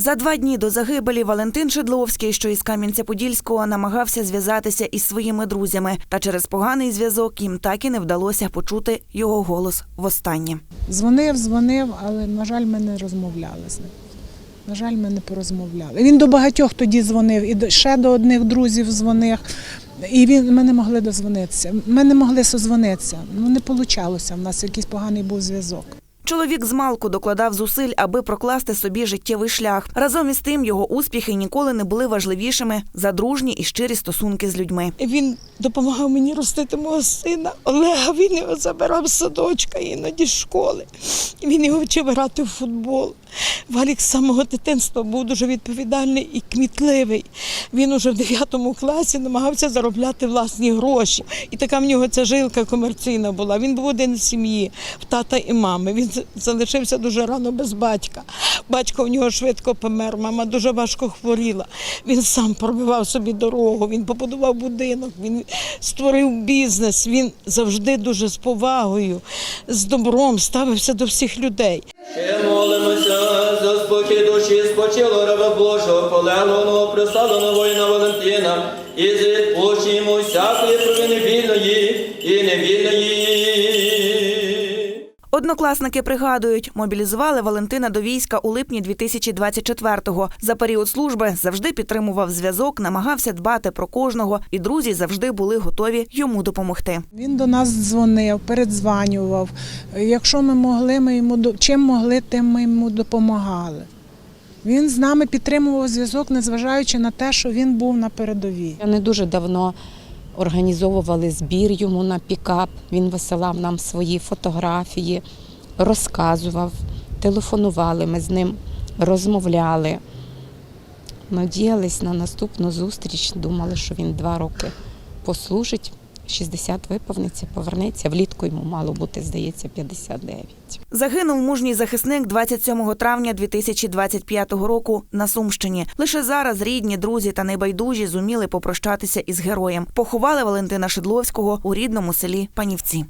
За два дні до загибелі Валентин Шедловський, що із Кам'янця-Подільського, намагався зв'язатися із своїми друзями. Та через поганий зв'язок їм так і не вдалося почути його голос востаннє. Дзвонив, дзвонив, але, на жаль, ми не розмовляли з ним. На жаль, ми не порозмовляли. Він до багатьох тоді дзвонив, і ще до одних друзів дзвонив. І він, ми не могли дозвонитися. Ми не могли созвонитися. Ну, не вийшло. В нас якийсь поганий був зв'язок. Чоловік з малку докладав зусиль, аби прокласти собі життєвий шлях. Разом із тим його успіхи ніколи не були важливішими за дружні і щирі стосунки з людьми. Він допомагав мені ростити мого сина Олега. Він його забирав з садочка іноді з школи. Він його вчив грати в футбол. Валік з самого дитинства був дуже відповідальний і кмітливий. Він уже в 9 класі намагався заробляти власні гроші. І така в нього ця жилка комерційна була. Він був один з сім'ї, в тата і мами. Він залишився дуже рано без батька. Батько в нього швидко помер, мама дуже важко хворіла. Він сам пробивав собі дорогу, він побудував будинок, він створив бізнес. Він завжди дуже з повагою, з добром ставився до всіх людей. Ще молимося за спокій душі спочило раба Божого, полеглого, присаленого воїна Валентина, і з всякої Однокласники пригадують, мобілізували Валентина до війська у липні 2024-го. За період служби завжди підтримував зв'язок, намагався дбати про кожного, і друзі завжди були готові йому допомогти. Він до нас дзвонив, передзванював. Якщо ми могли, ми йому до- чим могли, тим ми йому допомагали. Він з нами підтримував зв'язок, незважаючи на те, що він був на передовій. Не дуже давно організовували збір йому на пікап. Він висилав нам свої фотографії, розказував, телефонували. Ми з ним розмовляли. Надіялись на наступну зустріч. Думали, що він два роки послужить. 60 виповниться, повернеться. Влітку йому мало бути, здається, 59. Загинув мужній захисник 27 травня 2025 року на Сумщині. Лише зараз рідні, друзі та небайдужі зуміли попрощатися із героєм. Поховали Валентина Шедловського у рідному селі Панівці.